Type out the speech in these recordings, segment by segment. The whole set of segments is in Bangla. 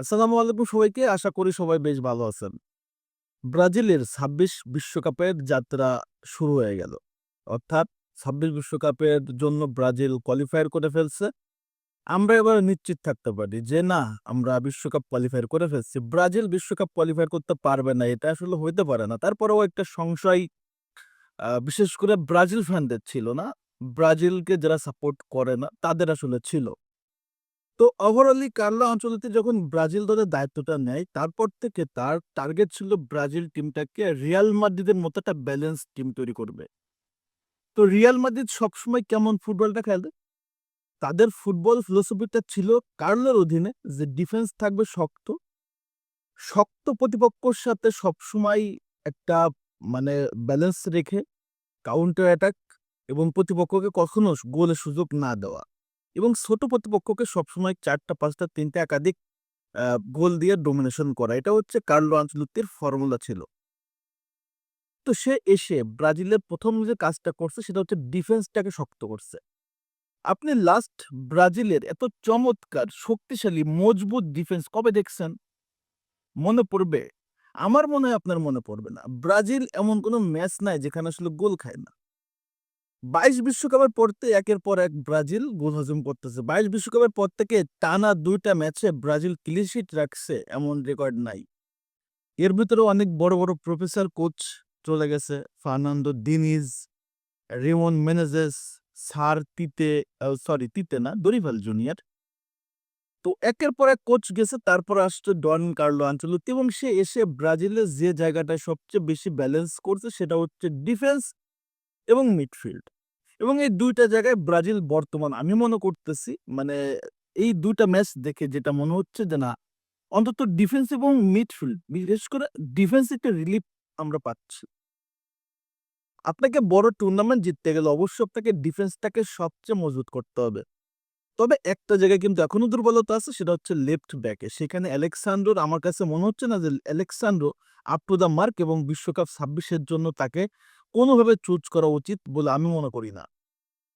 আসসালামু আলাইকুম সবাইকে। আশা করি সবাই বেশ ভালো আছেন। ব্রাজিলের ২৬ বিশ্বকাপের যাত্রা শুরু হয়ে গেল। অর্থাৎ ২৬ বিশ্বকাপের জন্য ব্রাজিল কোয়ালিফায়ার করে ফেলছে। আমরা এবার নিশ্চিত থাকতে পারি যে, না, আমরা বিশ্বকাপ কোয়ালিফায়ার করে ফেলছি। ব্রাজিল বিশ্বকাপ কোয়ালিফায়ার করতে পারবে না। এটা আসলে হইতে পারে না। তারপরেও একটা সংশয় বিশেষ করে ব্রাজিল ফ্যানদের ছিল না। ব্রাজিলকে যারা সাপোর্ট করে না, তাদের আসলে ছিল। তো ওভারঅলি কার্লো আনচেলত্তি যখন ব্রাজিল দলের দায়িত্বটা নেয়, তারপর থেকে তার টার্গেট ছিল ব্রাজিল টিমটাকে রিয়াল মাদ্রিদের মতো একটা ব্যালেন্স টিম তৈরি করবে। তো রিয়াল মাদ্রিদ সবসময় কেমন ফুটবলটা খেলে? তাদের ফুটবল ফিলোসফিটা ছিল কার্লোর অধীনে যে ডিফেন্স থাকবে শক্ত। শক্ত প্রতিপক্ষর সাথে সবসময় একটা মানে ব্যালেন্স রেখে কাউন্টার অ্যাটাক এবং প্রতিপক্ষকে কখনো গোলের সুযোগ না দেওয়া। এবং ছোট প্রতিপক্ষকে সবসময় ৪ টা ৫ টা ৩ টা একাধিক গোল দিয়ে ডোমিনেশন করা। এটা হচ্ছে কার্লো আনচেলত্তির ফর্মুলা ছিল। তো সে এসে ব্রাজিলের প্রথম যে কাজটা করছে সেটা হচ্ছে ডিফেন্সটাকে শক্ত করছে। আপনি লাস্ট ব্রাজিলের এত চমৎকার, শক্তিশালী, মজবুত ডিফেন্স কবে দেখছেন? মনে পড়বে? আমার মনে হয় আপনার মনে পড়বে না। ব্রাজিল এমন কোনো ম্যাচ নাই যেখানে আসলে গোল খায় না। ২২ বিশ্বকাপের পর থেকে একের পর এক ব্রাজিল গোল হজম করতেছে। ২২ বিশ্বকাপের পর থেকে টানা দুইটা ম্যাচে ব্রাজিল ক্লিশিট রাখছে এমন রেকর্ড নাই। এর ভেতরেও অনেক বড়, বড় প্রফেসর কোচ চলে গেছে। Fernando Diniz, Ramon Menezes, sir Tite sorry Tite না দরিভাল জুনিয়র। তো একের পর এক কোচ গেছে তারপর আসছে ডন কার্লো আনচেলত্তি এবং সে এসে ব্রাজিলের যে জায়গাটায় সবচেয়ে বেশি ব্যালেন্স করছে সেটা হচ্ছে ডিফেন্স এবং মিডফিল্ড। এবং এই দুইটা জায়গায় ব্রাজিল বর্তমান আমি মনে করতেছি মানে এই দুইটা ম্যাচ দেখে যেটা মনে হচ্ছে যে না, অন্তত ডিফেন্স এবং মিডফিল্ড বিশেষ করে ডিফেন্স একটা রিলিফ আমরা পাচ্ছি। আপনাকে বড় টুর্নামেন্ট জিততে গেলে অবশ্যই আপনাকে ডিফেন্সটাকে সবচেয়ে মজবুত করতে হবে। তবে একটা জায়গায় কিন্তু এখনও দুর্বলতা আছে, সেটা হচ্ছে লেফট ব্যাকে। সেখানে অ্যালেক্সান্দ্রোর আমার কাছে মনে হচ্ছে না যে Alexandro up to the mark এবং বিশ্বকাপ ছাব্বিশের জন্য তাকে কোনোভাবে চুজ করা উচিত বলে আমি মনে করি না।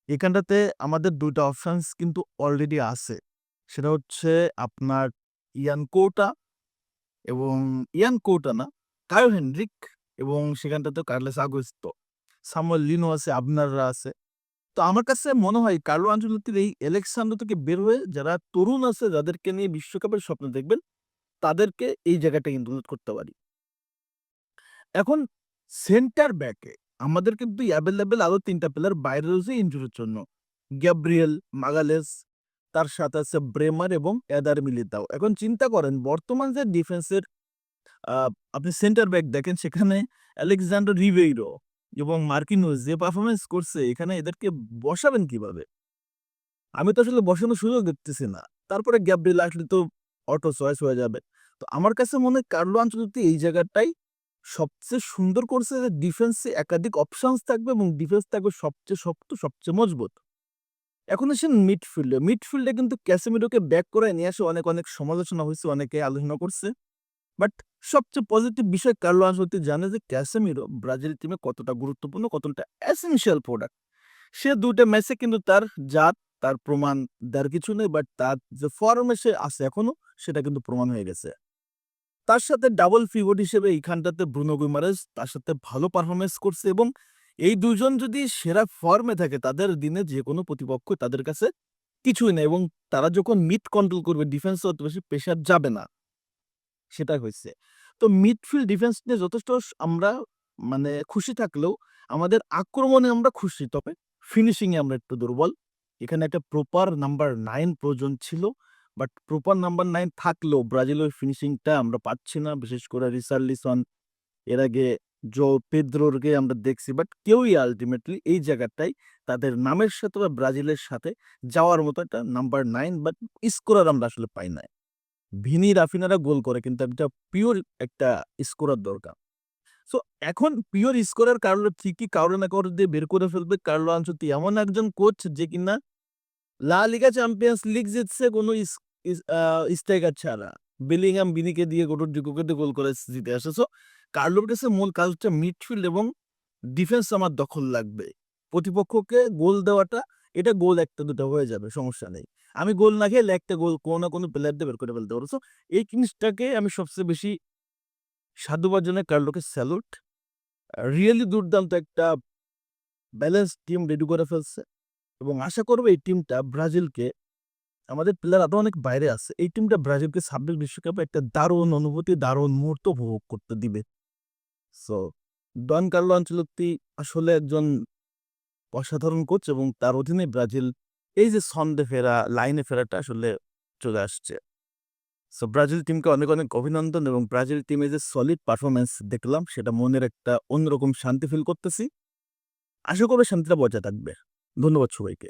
এখানটাতে আমাদের ২ টা অপশনস কিন্তু অলরেডি আছে। সেটা হচ্ছে আপনার ইয়ান কোটা এবং ইয়ান কোটা না, কায়ো হেনরিক এবং সেখানটাতে কার্লোস আগুয়েস্তো। সামুয়েল লিনো আছে, আবনাররা আছে। তো আমার কাছে মনে হয় কার্লো আঞ্চলিকের এই অ্যালেক্সান্দ্রো থেকে বের হয়ে যারা তরুণ আছে যাদেরকে নিয়ে বিশ্বকাপের স্বপ্ন দেখবেন, তাদেরকে এই জায়গাটায় ইনক্লুড করতে পারি। এখন সেন্টার ব্যাকে আমাদের কিন্তু অ্যাভেলেবেল আরও ৩ টা প্লেয়ার বাইরে রয়েছে ইনজুরির জন্য। গ্যাব্রিয়েল, মাগালেস, তার সাথে আছে ব্রেমার এবং এদার মিলিতাও। এখন চিন্তা করেন বর্তমান যে ডিফেন্সের আপনি সেন্টার ব্যাক দেখেন সেখানে আলেক্সান্ডার রিবেইরো এবং মার্কিনোস যে পারফরমেন্স করছে এখানে এদেরকে বসাবেন কীভাবে? আমি তো আসলে বসানোর সুযোগ দেখতেছি না। তারপরে গ্যাব্রিয়েল আসলে তো অটো চয়েস হয়ে যাবে। তো আমার কাছে মনে হয় কার্লো আনচেলত্তি এই জায়গাটাই সবচেয়ে সুন্দর করছে যে ডিফেন্সে একাধিক অপশনস থাকবে এবং ডিফেন্স থাকবে সবচেয়ে শক্ত, সবচেয়ে মজবুত। এখন আসেন মিডফিল্ডে। মিডফিল্ডে কিন্তু ক্যাসেমিরোকে ব্যাক করায় নিয়ে আসে অনেক, অনেক সমালোচনা হয়েছে অনেকে আলোচনা করছে। বাট সবচেয়ে পজিটিভ বিষয় কার্লো আনচেলত্তি জানে যে ক্যাসেমিরো ব্রাজিল টিমে কতটা গুরুত্বপূর্ণ, কতটা এসেনশিয়াল প্রোডাক্ট। সে ২ টা ম্যাচে কিন্তু তার জাত, তার প্রমাণ দেওয়ার কিছু নেই বাট তার যে ফর্মে সে আছে এখনও সেটা কিন্তু প্রমাণ হয়ে গেছে। তার সাথে ডাবল পিভট হিসেবে এইখানটাতে ব্রুনো গুইমারেস তার সাথে ভালো পারফরমেন্স করছে এবং এই দুজন যদি সেরা ফর্মে থাকে, তাদের দিনে যেকোনো প্রতিপক্ষ তাদের কাছে কিছুই না এবং তারা যখন মিড কন্ট্রোল করবে ডিফেন্স অত বেশি প্রেশার যাবে না। সেটাই হইছে। তো মিডফিল্ড ডিফেন্স নিয়ে যথেষ্ট আমরা মানে খুশি থাকলেও আমাদের আক্রমণে আমরা খুশি, তবে ফিনিশিংয়ে আমরা একটু দুর্বল। এখানে একটা প্রপার নাম্বার নাইন প্রয়োজন ছিল। বাট প্রপার নাম্বার নাইন থাকলেও ব্রাজিলের ফিনিশিংটা আমরা পাচ্ছি না। বিশেষ করে রিচার্লিসন, এর আগে জো পেদ্রোরকে আমরা দেখছি বাট কেউই আল্টিমেটলি এই জায়গাটায় তাদের নামের সাথে বা ব্রাজিলের সাথে যাওয়ার মতো একটা নাম্বার নাইন বাট স্কোরার আমরা আসলে পাই নাই। ভিনি, রাফিনারা গোল করে কিন্তু একটা পিওর একটা স্কোরার দরকার। সো এখন পিওর স্কোরার কার্লো ঠিকই কারও না কারও দিয়ে বের করে ফেলবে। কার্লো আনচেলত্তি এমন একজন কোচ যে কিনা লা লিগা চ্যাম্পিয়ন্স লিগ জিতছে কোনো স্ট্রাইকার ছাড়া। বেলিংহাম, বিনিকে দিয়ে গোটর ডিকোকে গোল করে জিতে আসে। সো কার্লোর কাছে মূল কাজ হচ্ছে মিডফিল্ড এবং ডিফেন্স আমার দখল লাগবে। প্রতিপক্ষকে গোল দেওয়াটা এটা গোল একটা দুটো হয়ে যাবে সমস্যা নেই আমি গোল না খেলে একটা গোল কোনো না কোনো প্লেয়ার দিয়ে বের করে ফেলতে পারো So, এই জিনিসটাকে আমি সবচেয়ে বেশি সাধুবাদ জানাই কার্লোকে স্যালুট রিয়েলি দুর্দান্ত একটা ব্যালেন্স টিম রেডি করে ফেলছে এবং আশা করব এই টিমটা ব্রাজিলকে, আমাদের প্লেয়ার আরও অনেক বাইরে আছে, এই টিমটা ব্রাজিলকে ছাব্বিশ বিশ্বকাপে একটা দারুণ অনুভূতি, দারুণ মুহূর্ত উপভোগ করতে দিবে। সো ডন কার্লো আঞ্চলত্তি আসলে একজন অসাধারণ কোচ এবং তার অধীনে ব্রাজিল, এই যে ছন্দে ফেরা, লাইনে ফেরাটা আসলে চলে আসছে। সো ব্রাজিল টিমকে অনেক অনেক অভিনন্দন এবং ব্রাজিল টিমে যে সলিড পারফরমেন্স দেখলাম, সেটা মনের একটা অন্যরকম শান্তি ফিল করতেছি। আশা করব শান্তিটা বজায় থাকবে। ধন্যবাদ সবাইকে।